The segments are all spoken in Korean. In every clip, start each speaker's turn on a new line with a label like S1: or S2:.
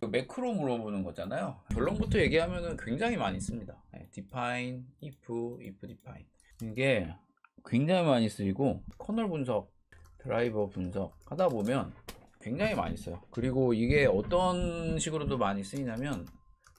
S1: 그 매크로 물어보는 거잖아요. 결론부터 얘기하면은 굉장히 많이 씁니다. 네, define, if, if define. 이게 굉장히 많이 쓰이고 커널 분석, 드라이버 분석 하다 보면 굉장히 많이 써요. 그리고 이게 어떤 식으로도 많이 쓰이냐면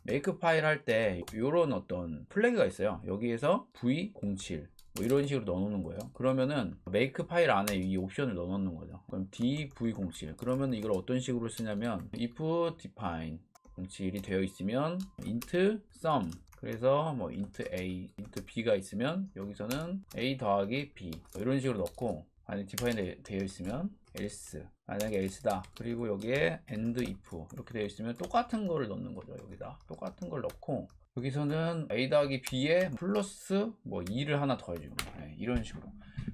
S1: 메이크 파일 할 때 이런 어떤 플래그가 있어요. 여기에서 v07 뭐 이런 식으로 넣어놓는 거예요. 그러면은 메이크 파일 안에 이 옵션을 넣어놓는 거죠. 그럼 dv07 그러면 이걸 어떤 식으로 쓰냐면 if define 07이 되어 있으면 int sum. 그래서 뭐 int a, int b가 있으면 여기서는 a 더하기 b. 뭐 이런 식으로 넣고 만약 define 되어 있으면 else. 만약에 else다. 그리고 여기에 and if 이렇게 되어 있으면 똑같은 거를 넣는 거죠 여기다. 똑같은 걸 넣고 여기서는 a 더하기 b에 플러스 뭐 2를 하나 거예요 네, 이런 식으로.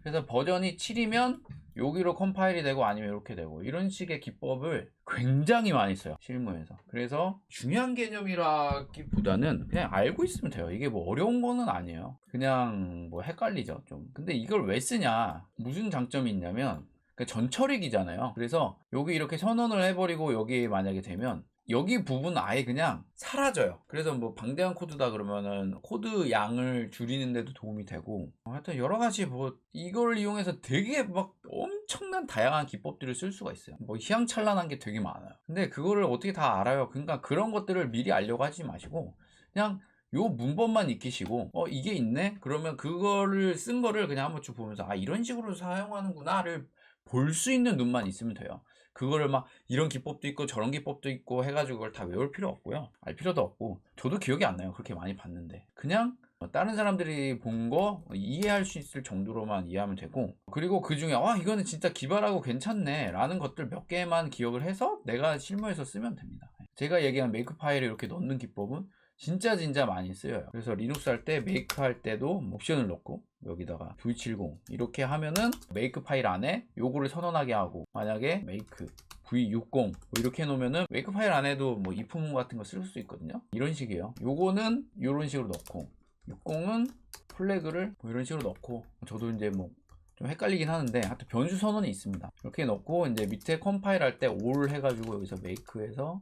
S1: 그래서 버전이 7이면 여기로 컴파일이 되고 아니면 이렇게 되고 이런 식의 기법을 굉장히 많이 써요 실무에서. 그래서 중요한 개념이라기보다는 그냥 알고 있으면 돼요. 이게 뭐 어려운 거는 아니에요. 그냥 뭐 헷갈리죠 좀. 근데 이걸 왜 쓰냐? 무슨 장점이 있냐면 그 전처리기잖아요. 그래서 여기 이렇게 선언을 해버리고 여기 만약에 되면 여기 부분 아예 그냥 사라져요. 그래서 뭐 방대한 코드다 그러면은 코드 양을 줄이는데도 도움이 되고 하여튼 여러 가지 뭐 이걸 이용해서 되게 막 엄청난 다양한 기법들을 쓸 수가 있어요. 뭐 희양찬란한 게 되게 많아요. 근데 그거를 어떻게 다 알아요? 그러니까 그런 것들을 미리 알려고 하지 마시고 그냥 요 문법만 익히시고 어 이게 있네? 그러면 그거를 쓴 거를 그냥 한번 쭉 보면서 아 이런 식으로 사용하는구나를 볼 수 있는 눈만 있으면 돼요. 그거를 막 이런 기법도 있고 저런 기법도 있고 해가지고 그걸 다 외울 필요 없고요. 알 필요도 없고 저도 기억이 안 나요. 그렇게 많이 봤는데 그냥 다른 사람들이 본 거 이해할 수 있을 정도로만 이해하면 되고 그리고 그 중에 와 이거는 진짜 기발하고 괜찮네 라는 것들 몇 개만 기억을 해서 내가 실무에서 쓰면 됩니다. 제가 얘기한 메이크 파일을 이렇게 넣는 기법은 진짜 진짜 많이 쓰여요. 그래서 리눅스 할 때 메이크 할 때도 옵션을 넣고 여기다가 v70 이렇게 하면은 메이크 파일 안에 요거를 선언하게 하고 만약에 메이크 v60 뭐 이렇게 해놓으면은 메이크 파일 안에도 뭐 if문 같은 거 쓸 수 있거든요. 이런 식이에요. 요거는 이런 식으로 넣고 60은 플래그를 뭐 이런 식으로 넣고 저도 이제 뭐좀 헷갈리긴 하는데 하여튼 변수 선언이 있습니다. 이렇게 넣고 이제 밑에 컴파일 할 때 all 해가지고 여기서 make에서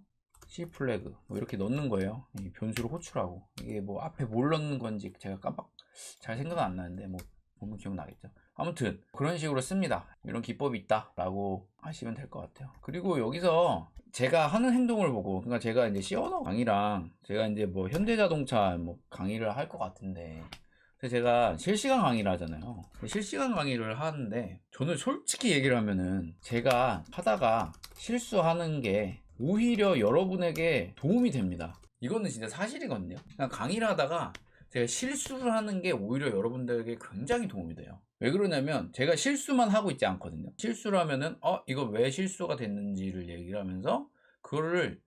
S1: C 플래그 뭐 이렇게 넣는 거예요. 이 변수를 호출하고 이게 뭐 앞에 뭘 넣는 건지 제가 깜빡 잘 생각은 안 나는데 뭐 보면 기억나겠죠. 아무튼 그런 식으로 씁니다. 이런 기법이 있다 라고 하시면 될 것 같아요. 그리고 여기서 제가 하는 행동을 보고 그러니까 제가 이제 C 언어 강의랑 제가 이제 뭐 현대자동차 뭐 강의를 할 것 같은데 제가 실시간 강의를 하잖아요. 실시간 강의를 하는데 저는 솔직히 얘기를 하면은 제가 하다가 실수하는 게 오히려 여러분에게 도움이 됩니다. 이거는 진짜 사실이거든요. 그냥 강의를 하다가 제가 실수를 하는 게 오히려 여러분들에게 굉장히 도움이 돼요. 왜 그러냐면 제가 실수만 하고 있지 않거든요. 실수를 하면은 어 이거 왜 실수가 됐는지를 얘기를 하면서 그거를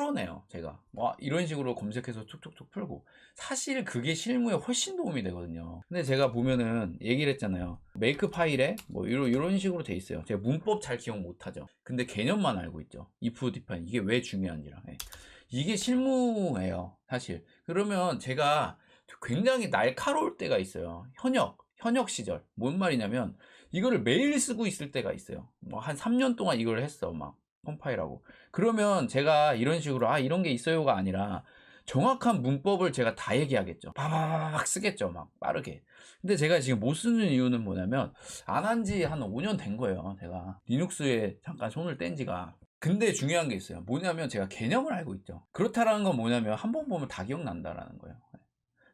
S1: 풀어내요. 제가 와 이런 식으로 검색해서 툭툭툭 풀고 사실 그게 실무에 훨씬 도움이 되거든요. 근데 제가 보면은 얘기를 했잖아요. 메이크 파일에 뭐 이런 이런 식으로 돼 있어요. 제가 문법 잘 기억 못하죠. 근데 개념만 알고 있죠. if define 이게 왜 중요한지랑 예. 이게 실무예요. 사실 그러면 제가 굉장히 날카로울 때가 있어요. 현역 현역 시절 뭔 말이냐면 이거를 매일 쓰고 있을 때가 있어요. 뭐 한 3년 동안 이걸 했어 막 컴파일하고 그러면 제가 이런 식으로 아 이런 게 있어요가 아니라 정확한 문법을 제가 다 얘기하겠죠. 바바바박 쓰겠죠. 막 빠르게. 근데 제가 지금 못 쓰는 이유는 뭐냐면 안 한 지 한 5년 된 거예요. 제가 리눅스에 잠깐 손을 뗀 지가. 근데 중요한 게 있어요. 뭐냐면 제가 개념을 알고 있죠. 그렇다라는 건 뭐냐면 한 번 보면 다 기억난다라는 거예요.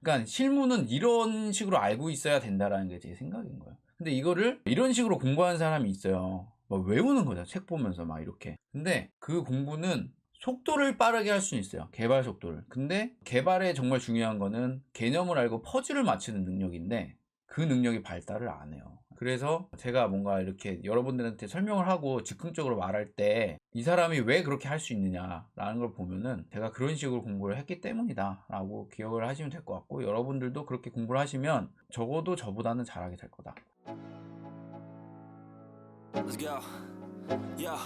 S1: 그러니까 실무는 이런 식으로 알고 있어야 된다라는 게 제 생각인 거예요. 근데 이거를 이런 식으로 공부하는 사람이 있어요. 막 외우는 거죠. 책 보면서 막 이렇게. 근데 그 공부는 속도를 빠르게 할 수는 있어요. 개발 속도를. 근데 개발에 정말 중요한 거는 개념을 알고 퍼즐을 맞추는 능력인데 그 능력이 발달을 안 해요. 그래서 제가 뭔가 이렇게 여러분들한테 설명을 하고 즉흥적으로 말할 때 이 사람이 왜 그렇게 할 수 있느냐라는 걸 보면은 제가 그런 식으로 공부를 했기 때문이다 라고 기억을 하시면 될 것 같고 여러분들도 그렇게 공부를 하시면 적어도 저보다는 잘하게 될 거다.
S2: Let's go. Yo.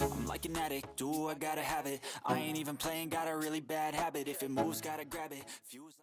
S2: I'm like an addict, do I gotta have it. I ain't even playing, got a really bad habit. If it moves, gotta grab it. Fuse